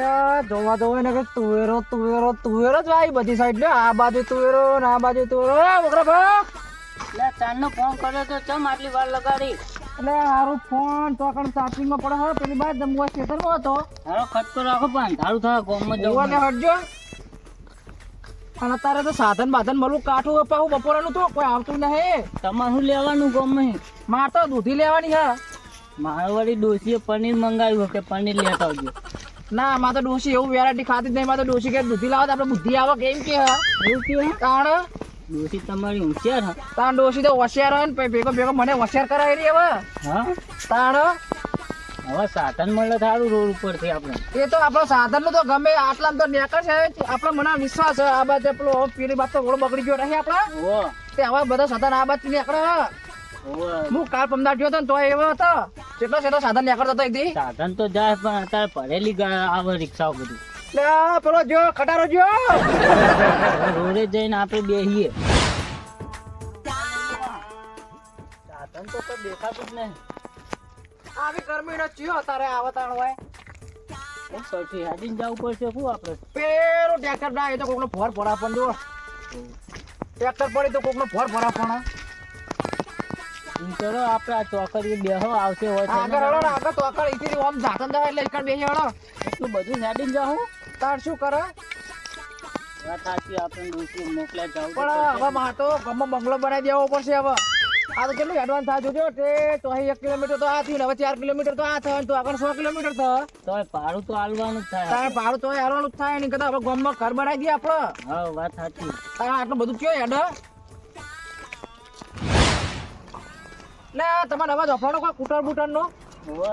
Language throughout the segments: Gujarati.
લે જોવા જોવા ને તુવેરો તુવેરો તુવેરો જ ભાઈ બધી સાઈડ લે આ બાજુ તુવેરો ને આ બાજુ તુવેરો બકરા ભા એટલે ચાંદનો ફોન કર્યો તો ચમ આટલી વાર લગાડી? એટલે હારું ફોન તો કણ ચાર્જિંગમાં પડે હે પેલી બાદ જમવા સ્ટેશનમાં હતો. હારો ખટકો રાખો પણ ધારું થાય ગોમમાં જવું ને હટજો. અને અત્યારે તો સાધન બાધન મળવું કાઠું અપાવું બપોરાનું તો કોઈ આવતું નહીં. તમારે શું લેવાનું ગોમમાં? મારે તો દૂધી લેવાની હા મારે વળી ડોસીએ પનીર મંગાવ્યું કે પનીર લેતા આવજો. ના માં તો ડોશી એવું વેરાયટી ખાતી જ નહીં. માં તો ડોશી કે દૂધી લાવો આપણે બુદ્ધિ આવે કેમ કે? હા એવું કે? તાણ? ડોસી તમારી હોશિયાર હા. તાણ ડોશી તો હોશિયાર હોય ને ભેગો ભેગો મને હોશિયાર કરાવી રહી હવે. હા? તાણ? હવે સાધન મળે સારું રોડ ઉપરથી આપણે. એ તો આપણો સાધનનું તો ગમે આટલા તો નેકર છે. આપણો મને વિશ્વાસ છે. આ બાજુ પેલો પેલી બાદ તો ઘોડો બગડી ગયો નહીં આપણા. તે હવે બધા સાધન આ બાજુ નીકળે ઓ હું કાલ પમદાર ગયો હતો ને તો એવો હતો. કેટલો સેટો સાધન નીકળતો હતો એકદી સાધન તો જાય પણ અત્યારે ભરેલી આવે રિક્ષાઓ બધું. લે પેલો જો ખટારો જો. રોડે જઈને આપણે બેહીએ. સાધન તો કોઈ દેખાતું જ નહીં. આવી ગરમી નો ચિયો તારે આવતાણ હોય. સૌથી હાડીને જવું પડશે શું આપણે? પેલો ટ્રેક્ટર ના એ તો કોકનો ફોર ફોરા પણ જો ટ્રેક્ટર પડી તો કોકનો ફોર ફોરા પણ કરો આપણે આ ચોકડીએ બેહો આવશે હોય આગળ હળો આગળ તો ઈથી ઓમ જાતન જાય એટલે એકણ બેસી હળો. એટલું બધું હાડીને જાઉં. તાર શું કરે? વાત સાચી આપણે ડોસી મોકલ્યા જાવ પણ હવે માં તો ગમમાં બંગલો બનાવી દેવો પડશે હવે. આ તો કેટલું એડવાન્સ થાય જોજો તે તો અહીં એક કિલોમીટર તો આ થયું હવે ચાર કિલોમીટર તો આ થાય તો આગળ સો કિલોમીટર થાય. તો ભાડું તો હાલવાનું જ થાય. તારે ભાડું તો હાલવાનું જ થાય નહીં કદાચ આપણે ગામમાં ઘર બનાવી દઈએ આપણે હા વાત સાચી. તારે આટલું બધું કયો હેડ? લે તમારે અવાજ અફાડો કોઈ કુટર બુટર નો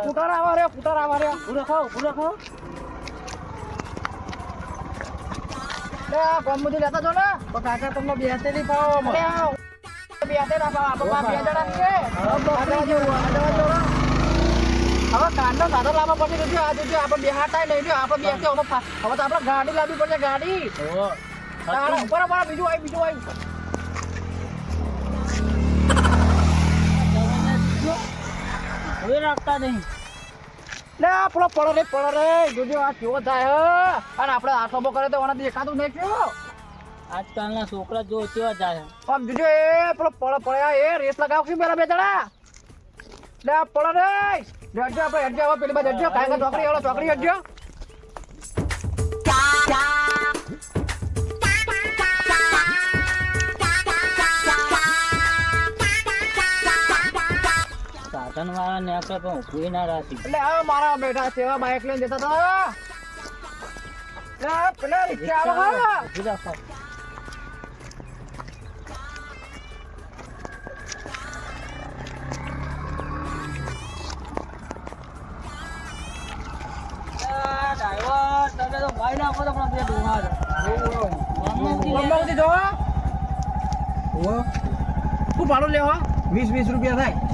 કુટર આવા રે કુટર આવા રે ઉભું ખાઓ ઉભું ખાઓ લે આ ગામમાંથી લેતા જો ને. તો કાકા તમને બેસે નહીં પાવો આમાં. બેસે ના પાવો આપણે બે જણા જેવું. હવે કાંડો સાધન લાવવા પડશે જોજો આ જોજો આપણે બેહાટાય નહીં જો આપણે બેસે હવે હવે તો આપણે ગાડી લાવવી પડશે ગાડી. ઉપર બીજું આવી બીજું આવી હવે રાખતા નહીં. લે આપણો પડો રે પડો રે. જોજો આ કેવો થાય હે. અને આપણે આટલો કરે તો ઓના દેખાતું નહીં કેવો? આજકાલના છોકરા જો કેવા જાય. આમ જોજો એ આપણો પડો પડ્યા એ રેસ લગાવ છું પેલા બે જણા? લે આ પડો રે. જડજો આપણે જડજો પેલી બાજુ જડજો કાંઈ કાંઈ ચોકડી વાળો ચોકડી હેડજો. સાધન વાળા ને આપણે પણ ઊભી ના રાખી. એટલે આ મારા બેટા સેવા બાઇક લઈને જતા હતા. પેલા રિક્ષા આવે ભાડું લેવા? વીસ વીસ રૂપિયા થાય.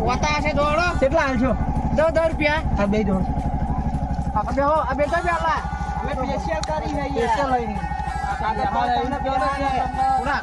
વાતા હશે દોડો કેટલા હાલશો દસ દસ રૂપિયા. આ બે જોડ આ બેહો આ બેઠા બે આલા અમે સ્પેશિયલ કરી છે સ્પેશિયલ લઈને પૂરા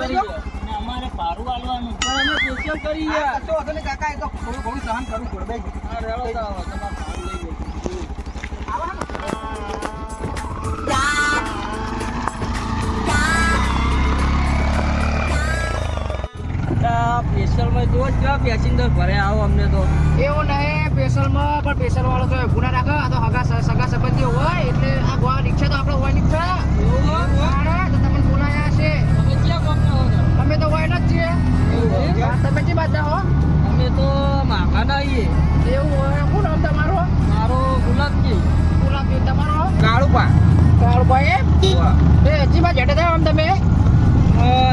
જજો. કરી અમારે હાલવાનું પણ અમે સ્પેશિયલ કાકા એ તો થોડું ઘણું સહન કરવું પડે આ સ્પેશિયલમાં જો કેવા પેસેન્જર ભરે આવો અમને તો. એવું નહીં પેશલમાં પણ પેશલ વાળો તો ગુના રાખે આ તો હગા સગા સંબંધીઓ હોય એટલે આ ગોવા રિક્ષા તો આપણે હોય રિક્ષા તો તમને બોલાયા છે? અમે તો હોય જ છીએ. તમે કઈ બાજુ હો? અમે તો માખાના આવીએ એવું હોય શું નામ તમારું મારો ગુલાબજી. ગુલાબી તમારો કાળુપા જતા થાય આમ તમે?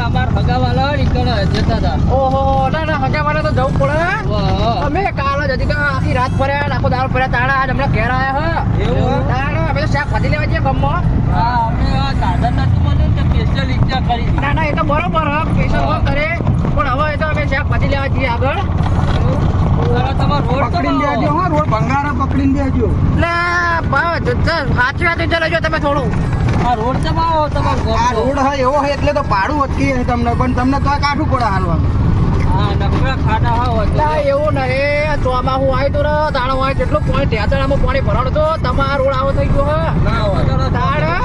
અમાર ભગાવાલા નીકળે જતા હતા ઓહો ના ના તો જવું પડે અમે કાલ જ હતી આખી રાત ફર્યા આખો દાળ ફર્યા તાણા આજ હમણાં ઘેર આયા હ. એવું હે? તાણા અમે તો શાક ભાજી લેવા જઈએ ગમમાં. હા, અમે સાધન નતું મળ્યું તો special ઈચ્છા કરી. ના ના એ તો બરોબર હ. પૈસા હા. કરે. પણ હવે એ તો અમે શાક ભાજી લેવા જઈએ આગળ. તમારો રોડ તો પકડીને દેજો હો રોડ ભંગારા પકડીને દેજો. એટલે સાચી વાત ચાલે જો તમે થોડું. આ રોડ તો તમારો આ રોડ હા એવો હોય એટલે તો ભાડું વધકી જાય તમને પણ તમને તો કાઠું પડે હાલવાનું હા, નકરા ખાડા હા હોય તો. ના એવું નહીં ચોમાં હું આવ્યો તો ને તાણો હોય જેટલું પાણી ઢેચણામાં પાણી ભરાણું તો તમારો રોડ આવો થઈ ગયો હે ના હોય. તાળા?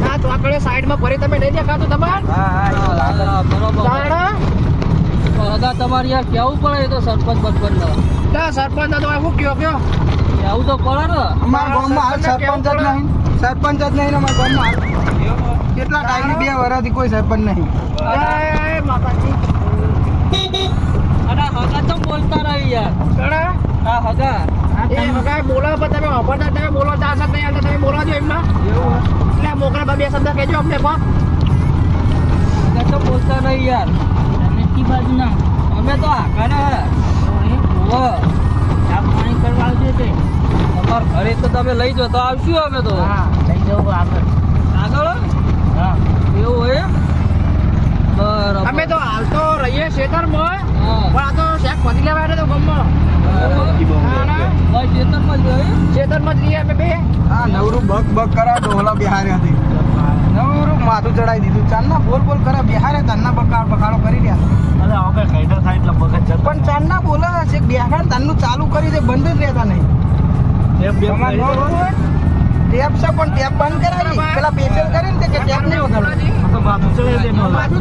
ના ચોકડે સાઈડમાં ભરી તમે નહીં દેખાતું તમાર હા હા હા, બરોબર. હગા તમારે યાર કેવું પડે એ તો સરપંચ બચપન ના સરપંચ તો હું કયો કયો? કેવું તો પડે ને. અમારા ગામમાં હાલ સરપંચ જ નહીં. સરપંચ જ નહીં અમારા ગામમાં કેટલા ટાઈમ બે વર્ષથી કોઈ સરપંચ નહીં. માતાજી. અને હગા તો બોલતા રહી યાર. હા હગા. એ પણ તમે વાપરતા તમે બોલો નહીં આવતા તમે બોલાવજો એમના. એટલે મોકરા બે શબ્દ કહેજો અમને પણ તો બોલતા રહી યાર. તમે બાજુ ના અમે તો આકાના હે. ઓ પાણી કરવા આવજો તે. તમાર ઘરે તો તમે લઈ જાઓ તો આવશું અમે તો. લઈ જવું આગળ. આગળ? હા. એવું હોય? બરાબર. અમે તો હાલ તો રહીએ ખેતરમાં હા. પણ આ તો શેક પતી લેવા એટલે તો ગમો. ખેતરમાં જ જ રહીએ અમે બે. હા નવરું બક બક કરા ડોહલા બિહારે હતી નવરું માથું ચડાવી દીધું. ચાંદના બોલ બોલ કરે બિહારે તારના બકાળ બકાળો કરી રહ્યા પણ ચાંદના બોલે છે બિહાર તાનનું ચાલુ કરી દે બંધ જ રહેતા નહીં. ટેપ છે પણ ટેપ બંધ કરાવી પેલા પેશલ કરે ને કે ટેપ નહીં વગાડો. માથું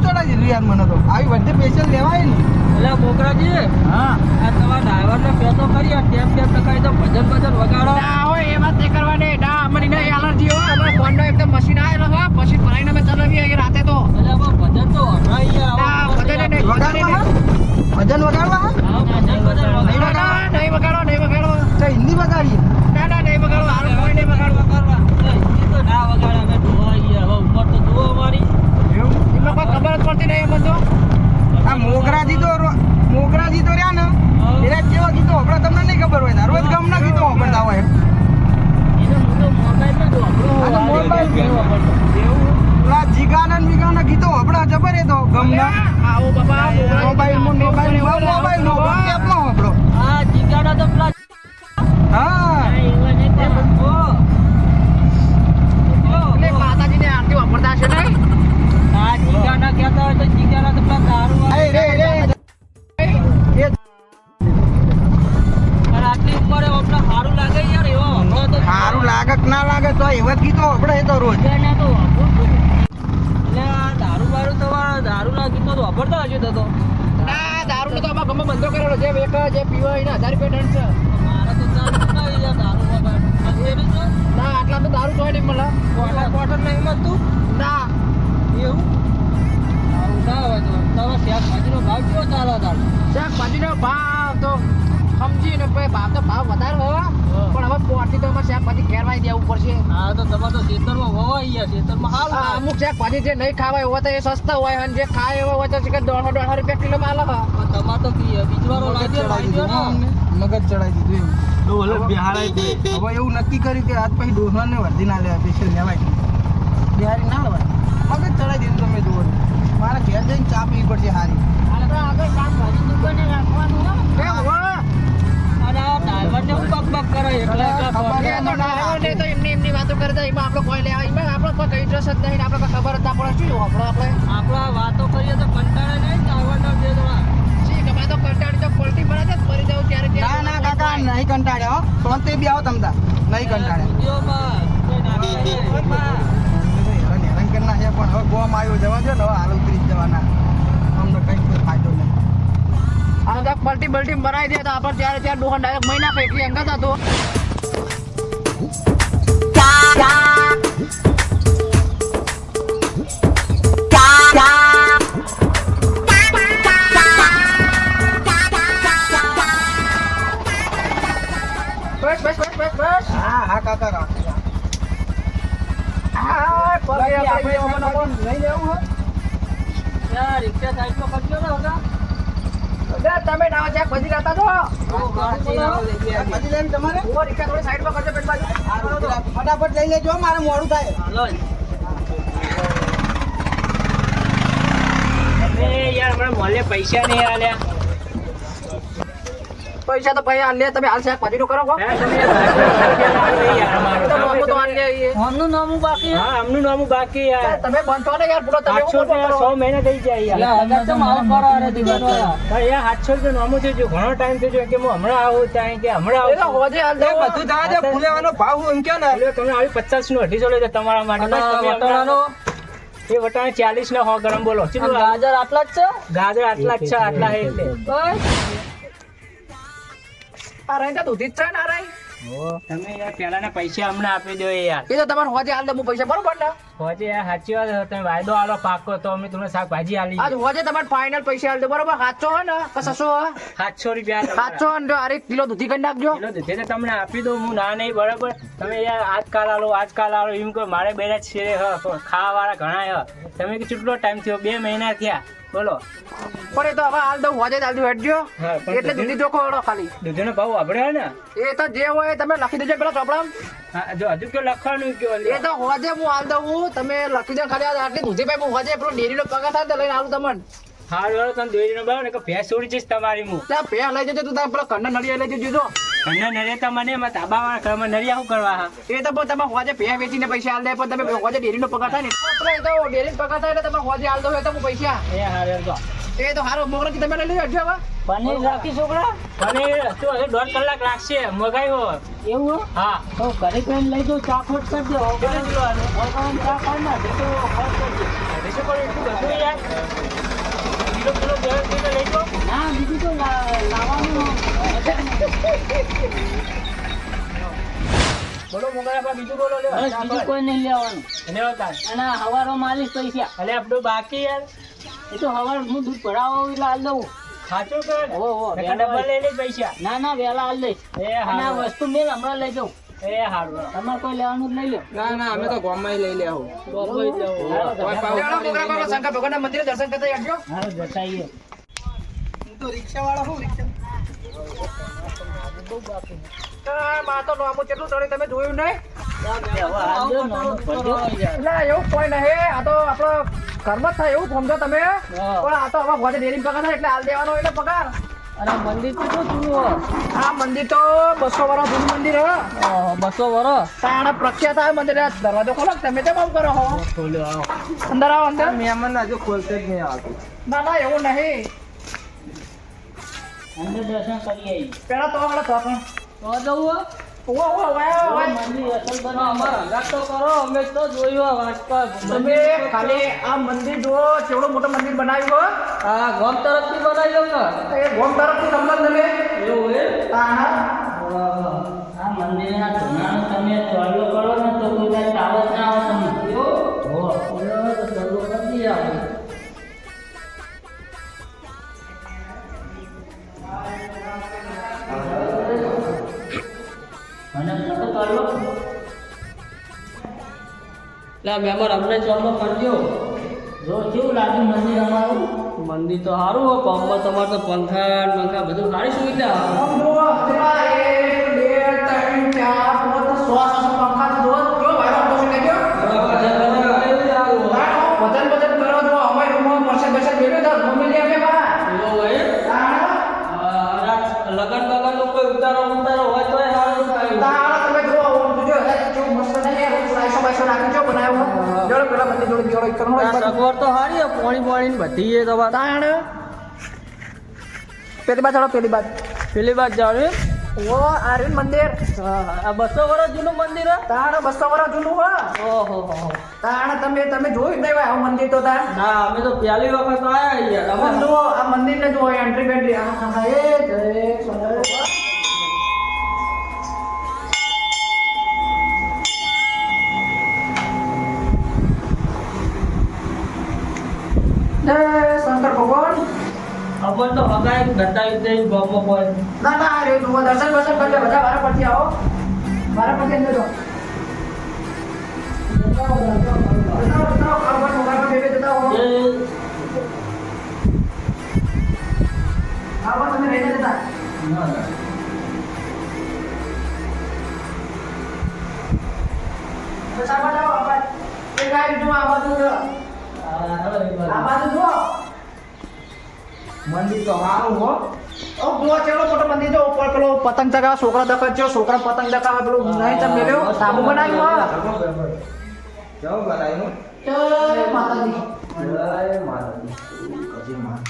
ચડાવી દીધું યાર મને તો. આવી બધી પેશલ લેવાય ને. એટલે બોકરાજી હા. આ તમારા ડ્રાઈવરને કહેતો કરી આ ટેપ ટેપ ટકાઈ તો ભજન ભજન વગાડો. ના હોય એ વાત નહીં કરવાની. ના અમને એલર્જી હોય અમારે ફોનનો એકદમ મશીન આવેલો હોય મશીન ભરાઈને અમે ચલાવીએ એ રાતે તો એટલે આમાં ભજન તો હમણાં યાર ના આવા બધાને નહીં વગાડવા બધાને હા? ભજન વગાડવા? હા? હા, ભજન ભજન નહીં વગાડો. નહીં વગાડો. તો હિન્દી વગાડીએ. ના ના નહીં વગાડો. હારું કોઈ નહીં વગાડો વગાડવા. એ તો ના વગાડે અમે ધોવા યાર હવે ઉપર તો ધોવા અમારી. એમાં કોઈ ખબર જ પડતી નહીં એમ આ મોગરાજી તો રો- મોગરાજી રહ્યા ને. એના કેવા ગીતો આપણા તમને નહીં ખબર હોય. ને રોજ ગામના ગીતો સાંભળતા હોય. મોબાઈલ વાપરતો. ગીતો હમણાં જબર એ તો ગમના. પછી ભાવ તો ભાવ વધારે હોય પણ હવે પોરથી તો અમારે શાકભાજી ઘેરવાઈ દેવું પડશે. હા તો તમારે તો ખેતરમાં વવાઈ ગયા ખેતરમાં હાલ અમુક શાકભાજી જે નહીં ખાવાય હોય તો એ સસ્તા હોય અને જે ખાય એવા હોય તો છે કે દોઢસો દોઢસો રૂપિયા કિલો માં આલે. તમારે તો બીજવારો મગજ લાગ્યો દીધું એમ ને મગજ ચડાઈ દીધું એમ. હવે એવું નક્કી કર્યું કે આજ પછી ડોસા ને વર્ધી ના લેવા સ્પેશિયલ લેવાય. આપણે કોઈ એમાં આપણે કોઈ ઇન્ટરેસ્ટ જ નહીં આપણે કોઈ ખબર જ ના પડે. શું આપણો આપણે? આપણા વાતો કરીએ તો કંટાળે નહીં ડ્રાઈવરના બે જણા શી ગમે તો કંટાળી તો પલટી મારે છે મરી જાવ ત્યારે ના ના નહીં કંટાળ્યા હો. શાંતિ બી આવો તમતા નહીં કંટાળ્યા વિડીયોમાં કોઈ નાખે નહીં. હેરાન હેરાન કરી પણ હવે ગોમ આવ્યો જવા દો ને હવે હાલ ઉતરી જવાના. અમને કંઈ કોઈ ફાયદો નહીં. આ તો પલટી બલટી મરાઈ દે તો આપણે ત્યારે ત્યારે ડોહન ડાયરેક્ટ મહિના ફેંકી અંગત હતો. કાકા રાખો. હા આપણે લઈ લેવું હે? ત્યાં રિક્ષા સાઈડ પર કરજો ને હતા તમે ના છે. બધી રહેતા છો લઈને તમારે? રિક્ષા થોડી સાઈડ પર કરજો પેટ બાજુ. ફટાફટ લઈ લેજો મારે મોડું થાય. હાલો. યાર હમણાં મોલે પૈસા નહીં આલ્યા. પૈસા તો ભાઈ આલે તમે હાલ શાકભાજી નું કરો નામું બાકી હા આમનું નામું બાકી યાર તમે બંધ ને યાર પૂરો તમે આઠસો શું કરો? સો મહિના થઈ જાય યાર. હગા તો મારું કરો અરે યાર રૂપિયા નામું થઈ ગયું. ઘણો ટાઈમ થઈ ગયો કે હું હમણાં આવું ત્યાં કે હમણાં એ તો હોજે હાલ બધું દે ફૂલેવાનો ભાવ એમ કહો ને. એટલે તમે આવી પચાસનું અઢીસો લેજો તમારા માટે. વટાણે તમે વટાણાનો? એ વટાણા ચાલીસ ના હો ગરમ બોલો. ગાજર આટલા જ છે? ગાજર આટલા જ છે આટલા છે એટલે બસ. આ રહી તો દૂધી જ છે ને આ રહી. તમે યાર પેલાના પૈસા હમણાં આપી દો યાર. એ તો તમારે હોજે હાલ દે પૈસા બરોબર. ને હોજે યાર સાચી વાત તમે વાયદો આલો પાકો તો અમે તમને શાકભાજી આલી આજ હોજે તમારે ફાઇનલ પૈસા હાલ દે બરોબર. સાતસો હે ને? કે હે? સાતસો રૂપિયા સાતસો ને અરે કિલો દૂધી કરી નાખજો. કિલો દૂધે તો તમને આપી દઉં હું ના નહીં બરાબર. તમે યાર આજકાલ આલો આજકાલ આલો એમ કે મારે બેરા છે ખાવા વાળા ઘણા હ તમે કેટલો ટાઈમ થયો બે મહિના થયા. બોલો. પણ એ તો હવે હાલ તો હોજે હાલ દઉં હેડજો એટલે દૂધી ચોખો વાળો ખાલી. દૂધનો ભાવ વાપર્યો ને? એ તો જે હોય એ તમે લખી દેજો પેલા ચોપડા. જો હજુ કયો લખવાનું કયો એ તો હોજે હું હાલ દઉં તમે લખી દો ખાલી. આટલી દૂધી ભાઈ હું હોજે પેલો ડેરીનો પગાર થાય તો લઈને આવું તમને. હા જો તમે દોરીનો ભાવ ને કે ભેંસ છોડી જઈશ તમારી હું ત્યાં પે લઈ જજો તું તમે પેલો કન્ના નડિયા લઈ જજો અને નરે તમને એમાં તાબા વાળા ઘરમાં નરિયા શું કરવા હા? એ તો પણ તમે હોજે વેચીને પૈસા હાલ દે પણ તમે હોજે ડેરીનો પગાર થાય ને. આપણે તો ડેરી પગાર થાય એટલે તમે હોજે હાલ દો તો હું પૈસા. એ હારે તો. એ તો હારો મોકલો કે તમે લઈ લેજો હવે. પનીર રાખી છોકરા? પનીર તો દોઢ કલાક લાગશે મગાવ્યો એવું હા? તો ઘરે કઈ લઈ દો ચા ખોટ કેટલો કિલો ચા ખાઈ ના ખોટ એટલું બધું યાર કિલો કિલો લઈ દો. ના બીજું તો લાવવાનું. બોલો મોગરા બીજું બોલો લે બીજું કોઈ નહીં લેવાનું. અને બતા અને હવારો માલીશ પૈસા આપણું બાકી યાર. એ તો હવાર હું દૂધ ભરાવો એટલે હાલ દઉં. કર. ડબલ લઈ પૈસા. ના ના વેલા હાલ એ અને વસ્તુ મેલ હમણાં લઈ જાઉં. એ હારું. તમારે કોઈ લેવાનું જ લઈ લો ના ના અમે તો ગામમાં લઈ લેવો દર્શન કરતા હું તો રિક્ષા વાળો હું રિક્ષા તો નોમું કેટલું ચડે તમે જોયું નહીં? હાલ દો નાનું ભરજો. એટલે એવું કોઈ નહીં. આ તો આપણો કર્મ થાય એવું સમજો તમે. પણ આ તો હવે હોજે ડેરી પગાર એટલે હાલ દેવાનો એટલે પગાર. અને મંદિર કેટલું જૂનું આ મંદિર તો બસો વર્ષ જૂનું મંદિર હે. બસો વરસ તાણ પ્રખ્યાત આ મંદિર આ દરવાજો ખોલો તમે તે બહુ કરો હો? અંદર આવો અંદર. મહેમાન હજુ ખોલશે જ નહીં આવતું. ના ના એવું નહીં. અંદર દર્શન કરી આવી પેલા તો આપણે તો પણ તો જવું હો? ઓવો ઓવો વાય તો વાય મંદિર અસલ બનાવ્યું. તમે ખાલી આ મંદિર જુઓ કેવડું મોટું મંદિર બનાવ્યું આ ગામ તરફથી બનાવ્યો કે? હો એ ગોમ તરફથી સંબંધ તમે એવું હે? આ મંદિરના તમે ચોરલો કરો ને તો કોઈ લા મેમ્બર અમને ચોરલો કરજો જો. કેવું લાગ્યું મંદિર અમારું? મંદિર તો સારું હોય ગામમાં તમારે તો પંખા પંખા બધું સારી સુવિધા. સગવડ તો સારી હે પોણી પોણી બધી એ તમારે તાણ. પેલી ચડો પેલી બાજુ. પેલી બાદ જાવ ઓ આર્યન મંદિર. આ બસો વર્ષ જૂનું મંદિર તાણ બસો વર્ષ જૂનું હો. ઓહો હો હો. તાણ તમે તમે જોયું નહીં હોય આવું મંદિર તો તાર ના અમે તો પહેલી વખત આવ્યા યાર તમે જુઓ આ મંદિરને જુઓ એન્ટ્રી બેન્ટ્રી આ હા હા એ જય જય શંકર ભગવાન. ખબર તો હગાય ઘટાઈ દઈ ગોમો કોઈ ના ના રે જુઓ દર્શન દર્શન કરજો બધા વારા પરથી આવો. મારા પરથી અંદર જાઓ. બતાવો બતાવો કારોબાર મોબાઈલ બે બે જતા. હો કારોબાર તમે લઈને જતા બસ આવો, આ એ ગાય જુઓ, આ જુઓ. આ બાજુ. મંદિર તો હો ઓ, મોટો મંદિર. ઉપર પેલો પતંગ ચગાવે, છોકરા દખત છે, છોકરા પતંગ ચગાવે, પેલું નહીં તમે તાંબુ બનાવ્યું હોય. કેવું બનાવ્યું જય માતાજી. જય માતાજી કજી માં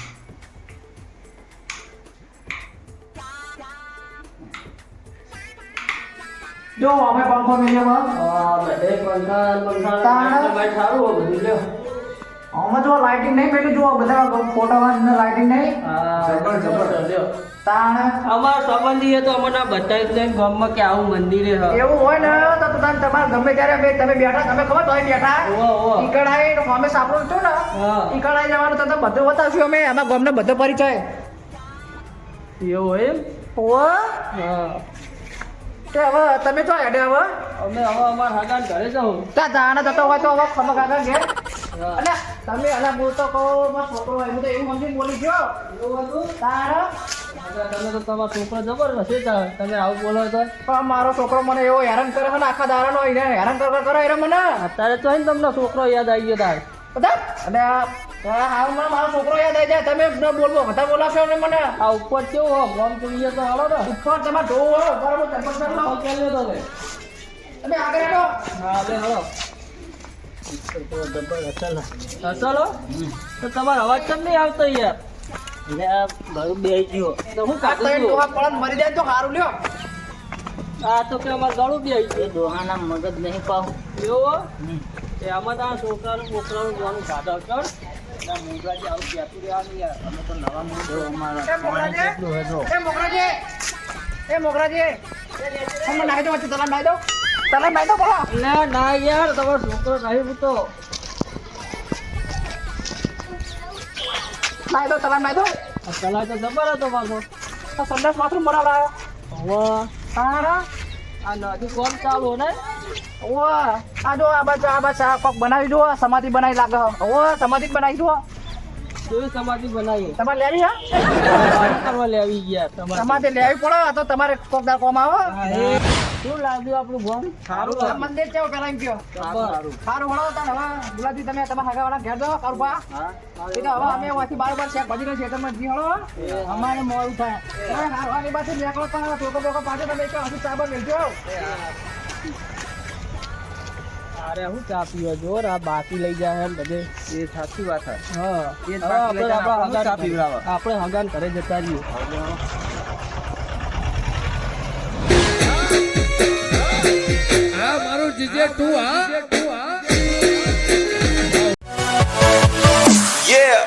જો અમે પંખો મેલ્યો હોય. આમાં જો લાઇટિંગ નહીં પેલું જુઓ બધા ફોટા લાઇટિંગ નહીં. જબર જબર તાણ. અમાર સંબંધી તો અમને બતાવી દે ગામમાં કે આવું મંદિરે એવું હોય ને તો તમે તમારે ગમે ત્યારે અમે તમે બેઠા તમે ખબર તોય બેઠા. ઓવો, ઓવો. ઈકડ આઈ તો અમે સાંભળું છું ને. ઈકડાઈ જવાનું તમને બધું બતાવશું અમે. આમાં ગમને બધો પરિચય. એવું એમ? ઓહ હા. તે હવે તમે તો હેડે હવે. અમે હવે અમાર હાગાન ઘરે જાઉં. તા જાણે જતો હોય તો હવે ખમક આગળ ઘેર. અને તમે અલા હું તો કહું મારો છોકરો એમ તો એવું સમજી બોલી ગયો. એવું હતું તાણ તમે તો તમારો છોકરો જબર છે તમે આવું બોલો તો. પણ મારો છોકરો મને એવો હેરાન કરે છે ને આખા દાડાનો એને હેરાન કર કરો એને મને. અત્યારે તો હે તમને છોકરો યાદ આવી ગયો તાર. બધા? અને મને મારો છોકરો યાદ આવી જાય તમે ન બોલવો બધા બોલાશો ને મને. આ ઉપર કેવું હો ગામ જોઈએ તો હાલો ને. ઉપર જોવું તમે આગળ હા હાલો. ચાલો. તો તમારો અવાજ કેમ નહીં આવતો યાર તો હું આ કાઢું ત્રણ છું. ડોહા પડન મરી જાય તો સારું લ્યો. આ તો કે અમારે ગળું બે ગયું. દોહાના મગજ નહીં પાવ. એવું એ આમાં તો છોકરાનું બોકરાનું જોવાનું ગાધા કર મોગરાજી આવું કહેતું રહેવાનું યાર. અમે તો નવા અમારા એ મોગરાજી. એ મોગરાજી. એ મોગરાજી. તમે નાહી દો વચ્ચે નાહી દો. તલામ નાહી તો બોલો. ના ના યાર તમારો છોકરો નહીં પૂતો નાહી તો તમે નાહી તો પેલા તો જબર હતો પાછો આ માથું બનાવડાયો હવે. તારા? આ નદી કોમ ચાલુ ને? વાહ આ જો આ બાજુ આ બાજુ કોક બનાવી દો સમાધિ બનાવી લાગે. ઓવા સમાધિ બનાવી દો સમાધિ બનાવી? તમારે લેવી હા? કરવા લેવી ગયા તમારે. સમાધિ લેવી પડે તો તમારે કોક દાર કોમ આવો. શું લાગ્યું આપણું ગામ? સારું મંદિર કેવું પેલા એમ કયો સારું. સારું વળો તને હવે. ગુલાબજી તમે તમારા હગાવાળા ઘેર જાઓ કારુબા એ તો હવે અમે વાથી બાર બાર શેક ભજીને ખેતરમાં જી હળો અમારે મોડું થાય. હવે હારવાની બાજુ નીકળો પણ ટોકો બોકો પાછો તમે એક હજુ મેળજો અરે હું ચા પીવો જોર. આ બાકી લઈ જાય એમ બધે. એ સાચી વાત છે. હા. જ. આપણે હગાન ઘરે જતા રહીએ. હા મારું જીજે ટુ હા Yeah.